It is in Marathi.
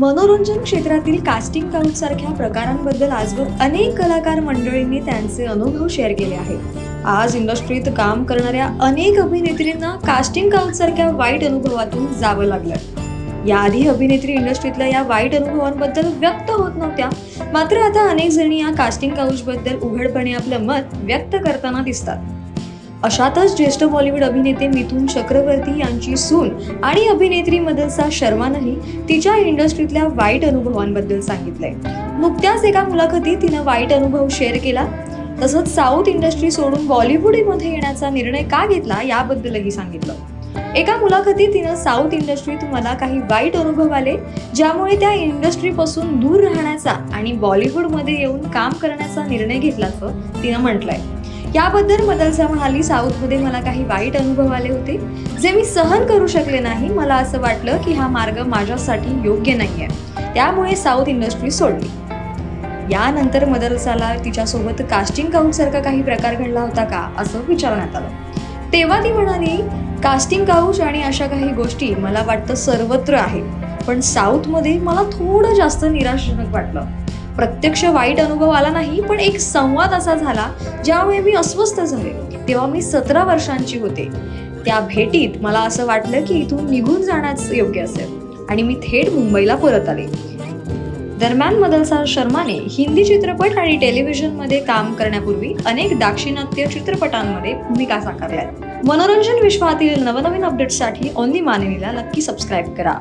मनोरंजन क्षेत्रातील कास्टिंग काउंट सारख्या प्रकारांबद्दल आजवर अनेक कलाकार मंडळींनी त्यांचे अनुभव शेअर केले आहेत. आज इंडस्ट्रीत काम करणाऱ्या अनेक अभिनेत्रींना कास्टिंग काउंट सारख्या वाईट अनुभवातून जावं लागलं. याआधी अभिनेत्री इंडस्ट्रीतल्या या वाईट अनुभवांबद्दल व्यक्त होत नव्हत्या. मात्र आता अनेक जणी या कास्टिंग काउचबद्दल उघडपणे आपलं मत व्यक्त करताना दिसतात. अशातच ज्येष्ठ बॉलिवूड अभिनेते मिथुन चक्रवर्ती यांची सून आणि अभिनेत्री मदलसा शर्मानंही तिच्या इंडस्ट्रीतल्या वाईट अनुभवांबद्दल सांगितलंय. नुकत्याच एका मुलाखतीत तिनं वाईट अनुभव शेअर केला. तसंच साऊथ इंडस्ट्री सोडून बॉलिवूडमध्ये येण्याचा निर्णय का घेतला याबद्दलही सांगितलं. एका मुलाखतीत तिनं साऊथ इंडस्ट्रीत मला काही वाईट अनुभव आले ज्यामुळे त्या इंडस्ट्रीपासून दूर राहण्याचा आणि बॉलिवूडमध्ये येऊन काम करण्याचा निर्णय घेतल्याचं तिनं म्हटलंय. याबद्दल मदलसा म्हणाली साऊथमध्ये मला काही वाईट अनुभव आले होते जे मी सहन करू शकले नाही. मला असं वाटलं की हा मार्ग माझ्यासाठी योग्य नाही आहे त्यामुळे साऊथ इंडस्ट्री सोडली. यानंतर मदरसाला तिच्यासोबत कास्टिंग काउंटसारखा काही प्रकार घडला होता का असं विचारण्यात आलं. तेव्हा ती म्हणाली कास्टिंग काउच आणि अशा काही गोष्टी मला वाटतं सर्वत्र आहे पण साऊथमध्ये मला थोडं जास्त निराशजनक वाटलं. प्रत्यक्ष वाईट अनुभव आला नाही पण एक संवाद असा झाला ज्यामुळे मी अस्वस्थ झाले. तेव्हा मी सतरा वर्षांची होते. त्या भेटीत मला असं वाटलं की इथून निघून जाण्याच योग्य असेल आणि मी थेट मुंबईला परत आले. दरम्यान मदलसा शर्माने हिंदी चित्रपट आणि टेलिव्हिजनमध्ये काम करण्यापूर्वी अनेक दाक्षिणात्य चित्रपटांमध्ये भूमिका साकारल्या. मनोरंजन विश्वातील नवनवीन अपडेट्ससाठी ओन्ली मानवीला नक्की सबस्क्राईब करा.